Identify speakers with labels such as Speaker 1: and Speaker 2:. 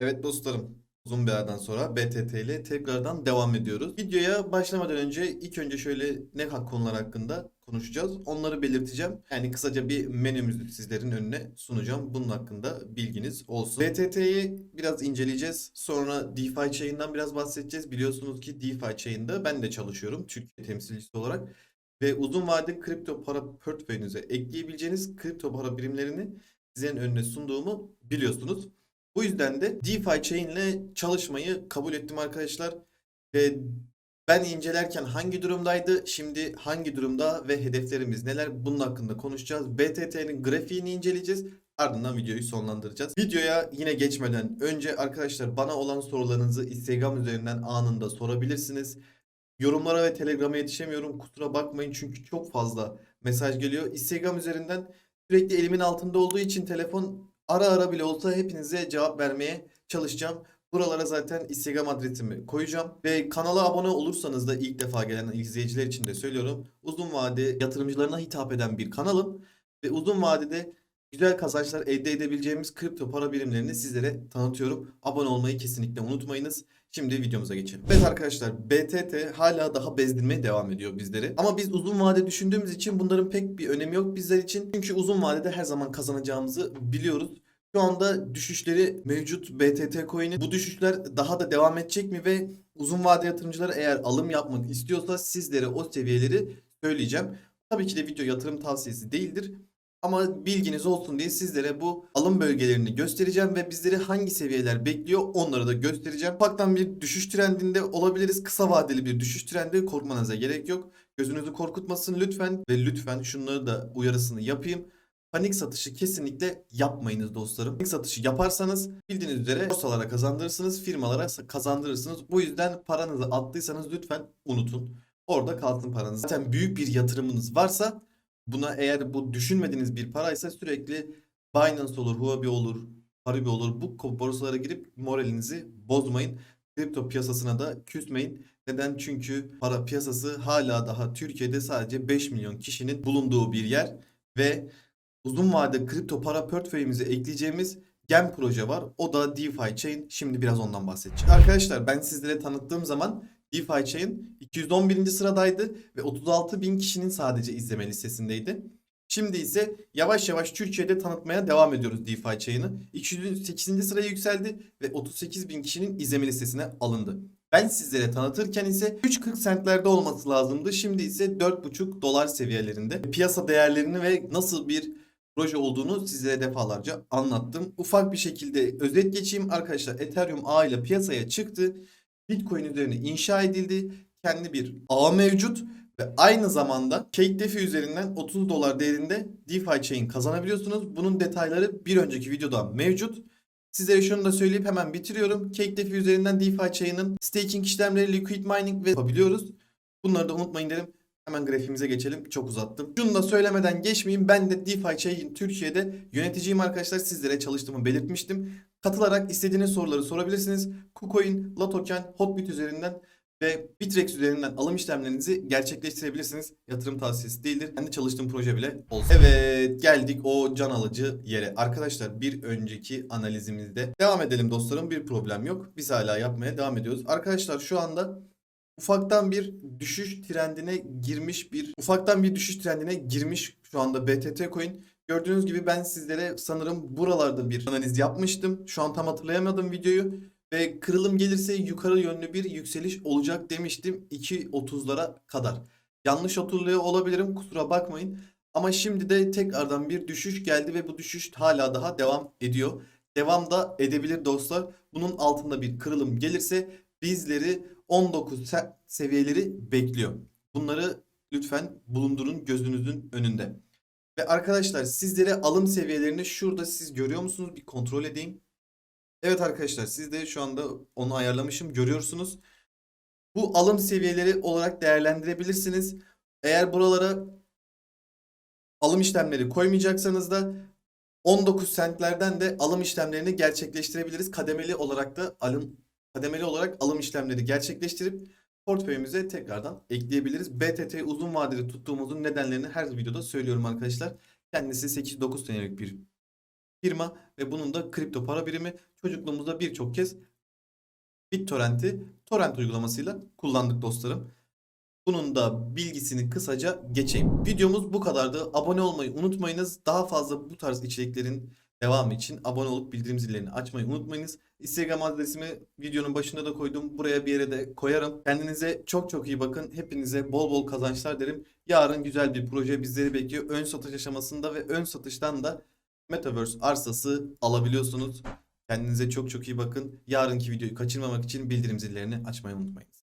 Speaker 1: Evet dostlarım, uzun bir aradan sonra BTT ile tekrardan devam ediyoruz. Videoya başlamadan önce ilk önce şöyle ne konular hakkında konuşacağız. Onları belirteceğim. Yani kısaca bir menümüzü sizlerin önüne sunacağım. Bunun hakkında bilginiz olsun. BTT'yi biraz inceleyeceğiz. Sonra DeFi Chain'den biraz bahsedeceğiz. Biliyorsunuz ki DeFi Chain'de ben de çalışıyorum Türkiye temsilcisi olarak. Ve uzun vadeli kripto para portföyünüze ekleyebileceğiniz kripto para birimlerini sizin önüne sunduğumu biliyorsunuz. Bu yüzden de DeFi Chain ile çalışmayı kabul ettim arkadaşlar. Ve ben incelerken hangi durumdaydı, şimdi hangi durumda ve hedeflerimiz neler bunun hakkında konuşacağız. BTT'nin grafiğini inceleyeceğiz. Ardından videoyu sonlandıracağız. Videoya yine geçmeden önce arkadaşlar bana olan sorularınızı Instagram üzerinden anında sorabilirsiniz. Yorumlara ve Telegram'a yetişemiyorum. Kusura bakmayın çünkü çok fazla mesaj geliyor. Instagram üzerinden sürekli elimin altında olduğu için telefon ara ara bile olsa hepinize cevap vermeye çalışacağım. Buralara zaten Instagram adresimi koyacağım. Ve kanala abone olursanız da ilk defa gelen izleyiciler için de söylüyorum. Uzun vade yatırımcılarına hitap eden bir kanalım. Ve uzun vadede güzel kazançlar elde edebileceğimiz kripto para birimlerini sizlere tanıtıyorum. Abone olmayı kesinlikle unutmayınız. Şimdi videomuza geçelim. Evet arkadaşlar BTT hala daha bezdirmeye devam ediyor bizleri. Ama biz uzun vade düşündüğümüz için bunların pek bir önemi yok bizler için. Çünkü uzun vadede her zaman kazanacağımızı biliyoruz. Şu anda düşüşleri mevcut BTT coin'in. Bu düşüşler daha da devam edecek mi ve uzun vade yatırımcılar eğer alım yapmak istiyorsa sizlere o seviyeleri söyleyeceğim. Tabii ki de video yatırım tavsiyesi değildir. Ama bilginiz olsun diye sizlere bu alım bölgelerini göstereceğim ve bizleri hangi seviyeler bekliyor onları da göstereceğim. Ufaktan bir düşüş trendinde olabiliriz. Kısa vadeli bir düşüş trendi korkmanıza gerek yok. Gözünüzü korkutmasın lütfen ve lütfen şunları da uyarısını yapayım. Panik satışı kesinlikle yapmayınız dostlarım. Panik satışı yaparsanız bildiğiniz üzere borsalara kazandırırsınız, firmalara kazandırırsınız. Bu yüzden paranızı attıysanız lütfen unutun. Orada kalsın paranız. Zaten büyük bir yatırımınız varsa buna eğer bu düşünmediğiniz bir paraysa sürekli Binance olur, Huobi olur, Paribi olur. Bu borsalara girip moralinizi bozmayın. Kripto piyasasına da küsmeyin. Neden? Çünkü para piyasası hala daha Türkiye'de sadece 5 milyon kişinin bulunduğu bir yer ve uzun vade kripto para portföyümüze ekleyeceğimiz Gem proje var. O da DeFi Chain. Şimdi biraz ondan bahsedeceğim. Arkadaşlar ben sizlere tanıttığım zaman DeFi Chain 211. sıradaydı ve 36 bin kişinin sadece izleme listesindeydi. Şimdi ise yavaş yavaş Türkiye'de tanıtmaya devam ediyoruz DeFi Chain'ı. 208. sıraya yükseldi ve 38 bin kişinin izleme listesine alındı. Ben sizlere tanıtırken ise 3.40 centlerde olması lazımdı. Şimdi ise 4.5 dolar seviyelerinde. Piyasa değerlerini ve nasıl bir proje olduğunu sizlere defalarca anlattım. Ufak bir şekilde özet geçeyim arkadaşlar. Ethereum ağ ile piyasaya çıktı. Bitcoin üzerine inşa edildi. Kendi bir ağ mevcut ve aynı zamanda CakeDeFi üzerinden 30 dolar değerinde DeFi Chain kazanabiliyorsunuz. Bunun detayları bir önceki videoda mevcut. Sizlere şunu da söyleyip hemen bitiriyorum. CakeDeFi üzerinden DeFi Chain'in staking işlemleri, liquid mining ve yapabiliyoruz. Bunları da unutmayın derim. Hemen grafiğimize geçelim. Çok uzattım. Şunu da söylemeden geçmeyeyim. Ben de DeFi Chain Türkiye'de yöneticiyim arkadaşlar. Sizlere çalıştığımı belirtmiştim. Katılarak istediğiniz soruları sorabilirsiniz. KuCoin, Latoken, Hotbit üzerinden ve Bitrex üzerinden alım işlemlerinizi gerçekleştirebilirsiniz. Yatırım tavsiyesi değildir. Kendi çalıştığım proje bile olsun. Evet geldik o can alıcı yere. Arkadaşlar bir önceki analizimizde devam edelim dostlarım. Bir problem yok. Biz hala yapmaya devam ediyoruz. Arkadaşlar şu anda ufaktan bir düşüş trendine girmiş bir ufaktan bir düşüş trendine girmiş şu anda BTT Coin. Gördüğünüz gibi ben sizlere sanırım buralarda bir analiz yapmıştım. Şu an tam hatırlayamadım videoyu. Ve kırılım gelirse yukarı yönlü bir yükseliş olacak demiştim 2.30'lara kadar. Yanlış hatırlıyor olabilirim kusura bakmayın. Ama şimdi de tekrardan bir düşüş geldi ve bu düşüş hala daha devam ediyor. Devam da edebilir dostlar. Bunun altında bir kırılım gelirse bizleri 19 se- seviyeleri bekliyor. Bunları lütfen bulundurun gözünüzün önünde. Ve arkadaşlar sizlere alım seviyelerini şurada siz görüyor musunuz? Bir kontrol edeyim. Evet arkadaşlar siz de şu anda onu ayarlamışım görüyorsunuz. Bu alım seviyeleri olarak değerlendirebilirsiniz. Eğer buralara alım işlemleri koymayacaksanız da 19 centlerden de alım işlemlerini gerçekleştirebiliriz. Kademeli olarak da alım kademeli olarak alım işlemleri gerçekleştirip portföyümüze tekrardan ekleyebiliriz. BTT uzun vadeli tuttuğumuzun nedenlerini her videoda söylüyorum arkadaşlar. Kendisi 8-9 senelik bir firma ve bunun da kripto para birimi. Çocukluğumuzda birçok kez BitTorrent'i torrent uygulamasıyla kullandık dostlarım. Bunun da bilgisini kısaca geçeyim. Videomuz bu kadardı. Abone olmayı unutmayınız. Daha fazla bu tarz içeriklerin devamı için abone olup bildirim zillerini açmayı unutmayınız. Instagram adresimi videonun başında da koydum. Buraya bir yere de koyarım. Kendinize çok çok iyi bakın. Hepinize bol bol kazançlar derim. Yarın güzel bir proje bizleri bekliyor. Ön satış aşamasında ve ön satıştan da Metaverse arsası alabiliyorsunuz. Kendinize çok çok iyi bakın. Yarınki videoyu kaçırmamak için bildirim zillerini açmayı unutmayın.